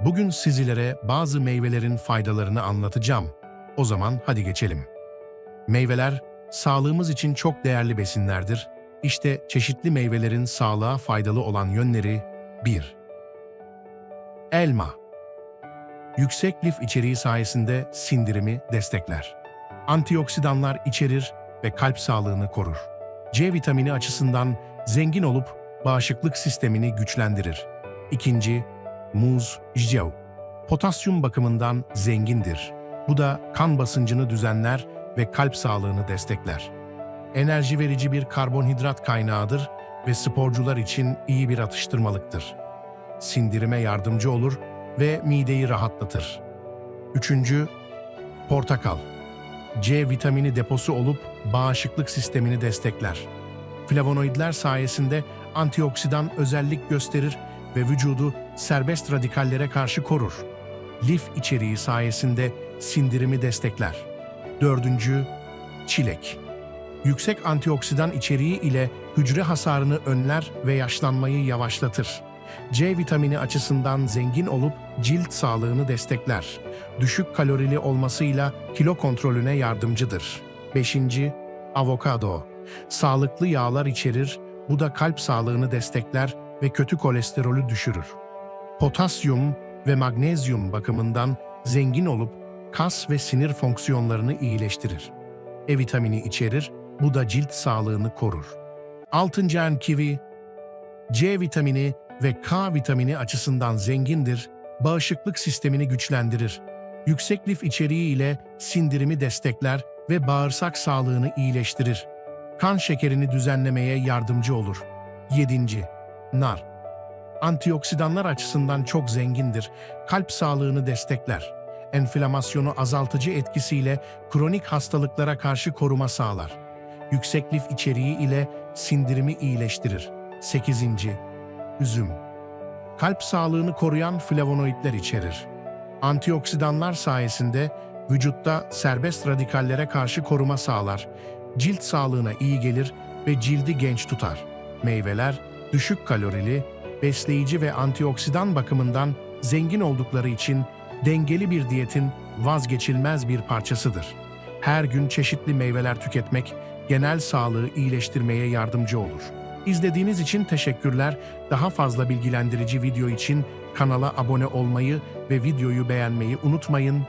Bugün sizlere bazı meyvelerin faydalarını anlatacağım. O zaman hadi geçelim. Meyveler sağlığımız için çok değerli besinlerdir. İşte çeşitli meyvelerin sağlığa faydalı olan yönleri 1. Elma Yüksek lif içeriği sayesinde sindirimi destekler. Antioksidanlar içerir ve kalp sağlığını korur. C vitamini açısından zengin olup bağışıklık sistemini güçlendirir. İkinci, muz, jcev. Potasyum bakımından zengindir. Bu da kan basıncını düzenler ve kalp sağlığını destekler. Enerji verici bir karbonhidrat kaynağıdır ve sporcular için iyi bir atıştırmalıktır. Sindirime yardımcı olur ve mideyi rahatlatır. Üçüncü, portakal. C vitamini deposu olup bağışıklık sistemini destekler. Flavonoidler sayesinde antioksidan özellik gösterir ve vücudu serbest radikallere karşı korur. Lif içeriği sayesinde sindirimi destekler. Dördüncü, çilek. Yüksek antioksidan içeriği ile hücre hasarını önler ve yaşlanmayı yavaşlatır. C vitamini açısından zengin olup cilt sağlığını destekler. Düşük kalorili olmasıyla kilo kontrolüne yardımcıdır. 5. Avokado. Sağlıklı yağlar içerir, bu da kalp sağlığını destekler ve kötü kolesterolü düşürür. Potasyum ve magnezyum bakımından zengin olup kas ve sinir fonksiyonlarını iyileştirir. E vitamini içerir, bu da cilt sağlığını korur. Altıncı kivi, C vitamini ve K vitamini açısından zengindir, bağışıklık sistemini güçlendirir. Yüksek lif içeriği ile sindirimi destekler ve bağırsak sağlığını iyileştirir. Kan şekerini düzenlemeye yardımcı olur. 7. Nar Antioksidanlar açısından çok zengindir. Kalp sağlığını destekler. Enflamasyonu azaltıcı etkisiyle kronik hastalıklara karşı koruma sağlar. Yüksek lif içeriği ile sindirimi iyileştirir. 8. Üzüm Kalp sağlığını koruyan flavonoidler içerir. Antioksidanlar sayesinde vücutta serbest radikallere karşı koruma sağlar. Cilt sağlığına iyi gelir ve cildi genç tutar. Meyveler düşük kalorili, besleyici ve antioksidan bakımından zengin oldukları için dengeli bir diyetin vazgeçilmez bir parçasıdır. Her gün çeşitli meyveler tüketmek genel sağlığı iyileştirmeye yardımcı olur. İzlediğiniz için teşekkürler. Daha fazla bilgilendirici video için kanala abone olmayı ve videoyu beğenmeyi unutmayın.